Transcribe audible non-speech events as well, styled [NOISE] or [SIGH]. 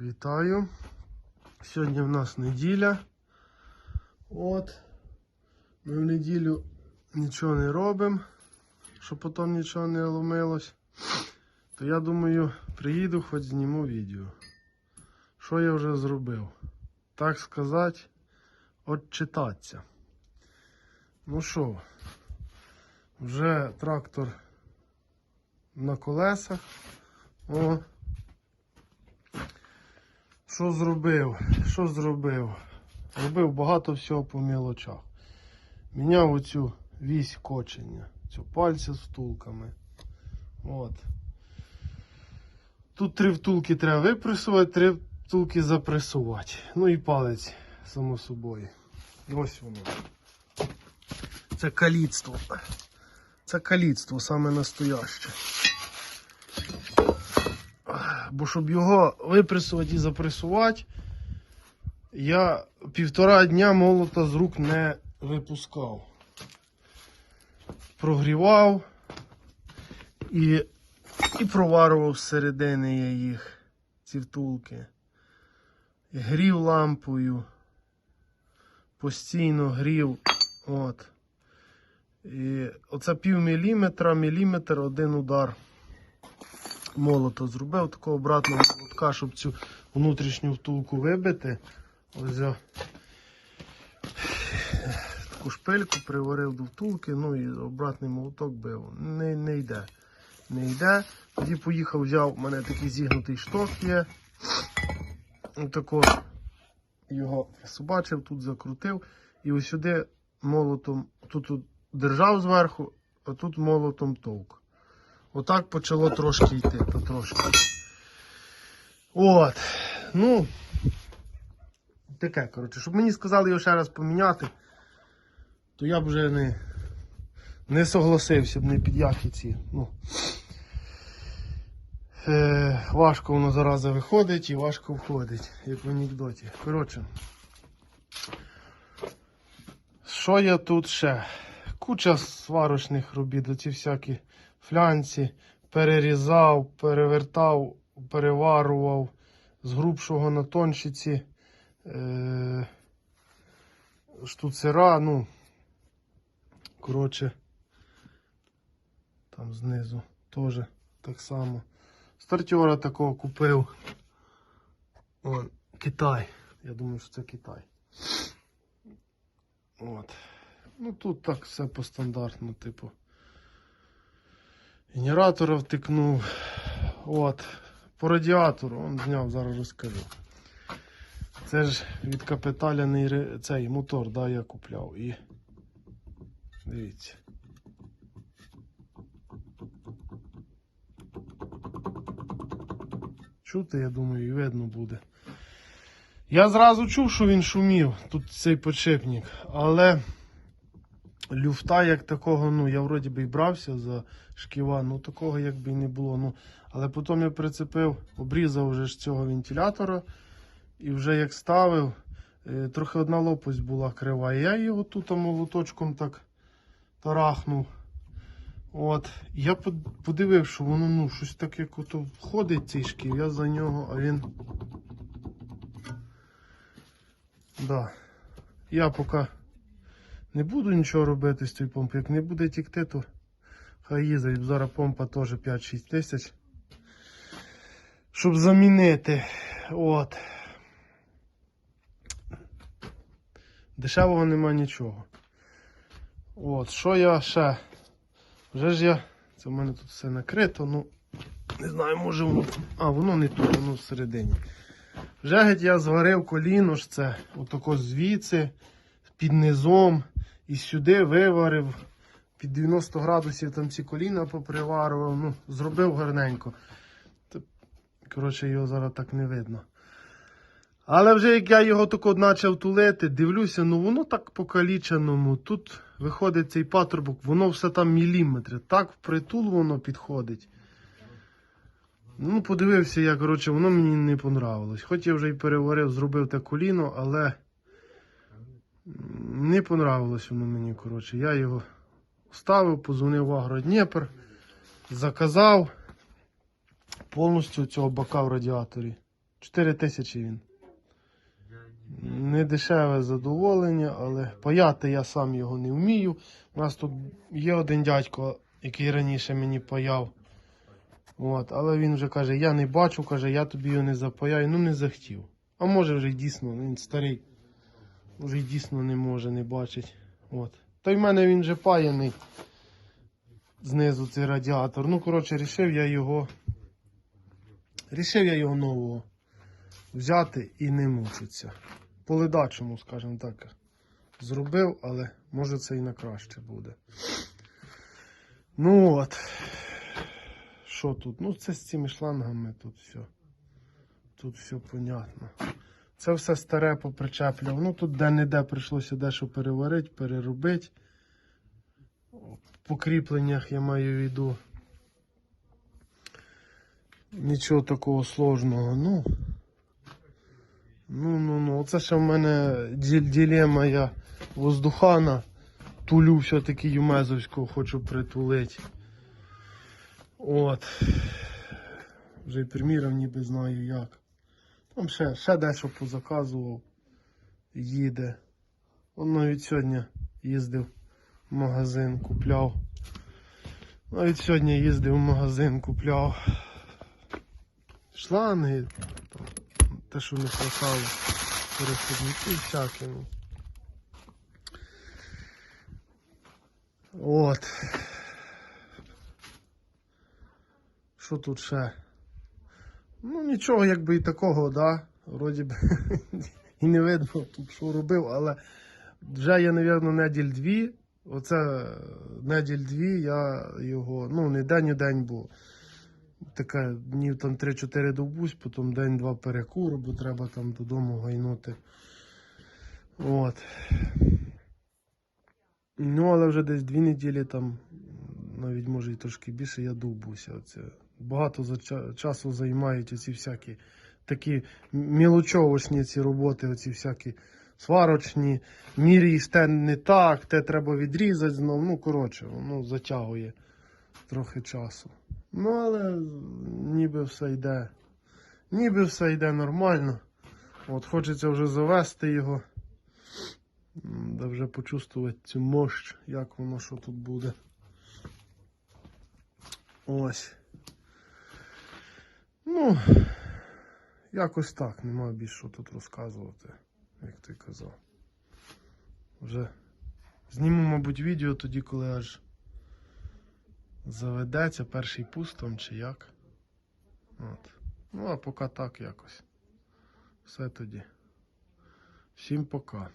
Вітаю. Сьогодні в нас неділя. От. Ми в неділю нічого не робимо, щоб потім нічого не ломилось. То я думаю, приїду, хоч зніму відео. Що я вже зробив? Так сказати, отчитатися. Ну що, вже трактор на колесах. О, що зробив? Що зробив? Робив багато всього по мілочах. Міняв оцю вісь кочення, цю пальця з втулками. От. Тут три втулки треба випресувати, три втулки запресувати. Ну і палець, само собою. І ось воно. Це каліцтво. Це каліцтво саме настояще. Бо щоб його випресувати і запресувати, я півтора дня молота з рук не випускав. Прогрівав і, і проварував зсередини я їх, ці втулки. Грів лампою. Постійно грів. От. І оце пів міліметра, міліметр, один удар молота зробив такого обратного молотка, щоб цю внутрішню втулку вибити. Ось я таку шпильку приварив до втулки, ну і обратний молоток бив. Не, не йде. Не йде. Тоді поїхав, взяв, у мене такий зігнутий шток є. Отако його собачив, тут закрутив. І ось сюди молотом, тут, держав зверху, а тут молотом товк. Отак почало трошки йти, то трошки. От. Ну. Таке, коротше, щоб мені сказали його ще раз поміняти, то я б вже не, не согласився б не під які ці. Ну. Е, важко воно зараза виходить і важко входить, як в анекдоті. Коротше. Що я тут ще? Куча сварочних робіт, оці всякі флянці, перерізав, перевертав, переварував з грубшого на тонші е, штуцера, ну, коротше, там знизу теж так само. Стартера такого купив. Вон, Китай. Я думаю, що це Китай. От. Ну тут так все по стандартну, типу. Генератора втикнув. От. По радіатору, он зняв, зараз розкажу. Це ж від капіталяний цей мотор, да, я купляв. І дивіться. Чути, я думаю, і видно буде. Я зразу чув, що він шумів, тут цей подшипник, але люфта як такого, ну, я вроді би і брався за шківа, ну такого якби і не було. Ну, але потім я прицепив, обрізав вже ж цього вентилятора і вже як ставив, е, трохи одна лопасть була крива. Я його тут молоточком так тарахнув. От, я под- подивив, що воно ну, щось таке як ото входить цей шків, я за нього, а він. Да. Я поки не буду нічого робити з цією помпою. Як не буде тікти, то хай їздить. Зараз помпа теж 5-6 тисяч. Щоб замінити. От. Дешевого нема нічого. От, що я ще? Вже ж я. Це в мене тут все накрито, ну. Не знаю, може воно. А, воно не тут, воно всередині. Вже геть я зварив коліно ж це, отако звідси, під низом, і сюди виварив. Під 90 градусів там ці коліна поприварював, ну, зробив гарненько. Коротше, його зараз так не видно. Але вже як я його тако почав тулити, дивлюся, ну воно так покаліченому. Тут виходить цей патрубок, воно все там міліметри. Так впритул воно підходить. Ну, подивився я, коротше, воно мені не понравилось. Хоч я вже і переварив, зробив те коліно, але не понравилось воно мені, коротше. Я його ставив, позвонив в Агродніпр, заказав повністю цього бака в радіаторі. 4 тисячі він. Не дешеве задоволення, але паяти я сам його не вмію. У нас тут є один дядько, який раніше мені паяв. От, але він вже каже, я не бачу, каже, я тобі його не запаяю, ну не захотів. А може вже дійсно, він старий. Вже дійсно не може, не бачить. От. Та й в мене він вже паяний. Знизу цей радіатор. Ну, коротше, рішив я його. Рішив я його нового взяти і не мучитися. По ледачому, скажімо так, зробив, але може це і на краще буде. Ну от. Що тут? Ну, це з цими шлангами тут все. Тут все понятно. Це все старе попричеплював. Ну тут де-не-де прийшлося дещо переварити, переробити. По кріпленнях я маю в виду. Нічого такого сложного. Ну. Ну, ну, ну. Оце ще в мене діл- дилема я воздухана. Тулю все-таки Юмезовського хочу притулити. От. Вже й приміряв, ніби знаю як. Там ще, ще дещо позаказував. Їде. Он навіть сьогодні їздив в магазин, купляв. Навіть сьогодні їздив в магазин, купляв. Шланги, те, що не хватало, переходники всякі. Ну. От. Що тут ще? Ну, нічого, якби і такого, да. Вроді б [LAUGHS] і не видно тут, що робив, але вже я, напевно, неділь дві. Оце неділь дві я його, ну, не день у день був. Таке днів там 3-4 довбусь, потім день-два перекуру, бо треба там додому гайнути. От. Ну, але вже десь дві неділі там, навіть може і трошки більше, я довбуся. Оце. Багато часу займають оці всякі такі мілочовочні ці роботи, оці всякі сварочні, міряєш те не так, те треба відрізати знов. Ну, коротше, воно затягує трохи часу. Ну, але ніби все йде. Ніби все йде нормально. От хочеться вже завести його. Да вже почувствувати цю мощь, як воно що тут буде. Ось. Ну, якось так, нема більше що тут розказувати, як ти казав. Вже зніму, мабуть, відео тоді, коли аж заведеться перший пустом чи як. От. Ну, а поки так якось. Все тоді. Всім пока.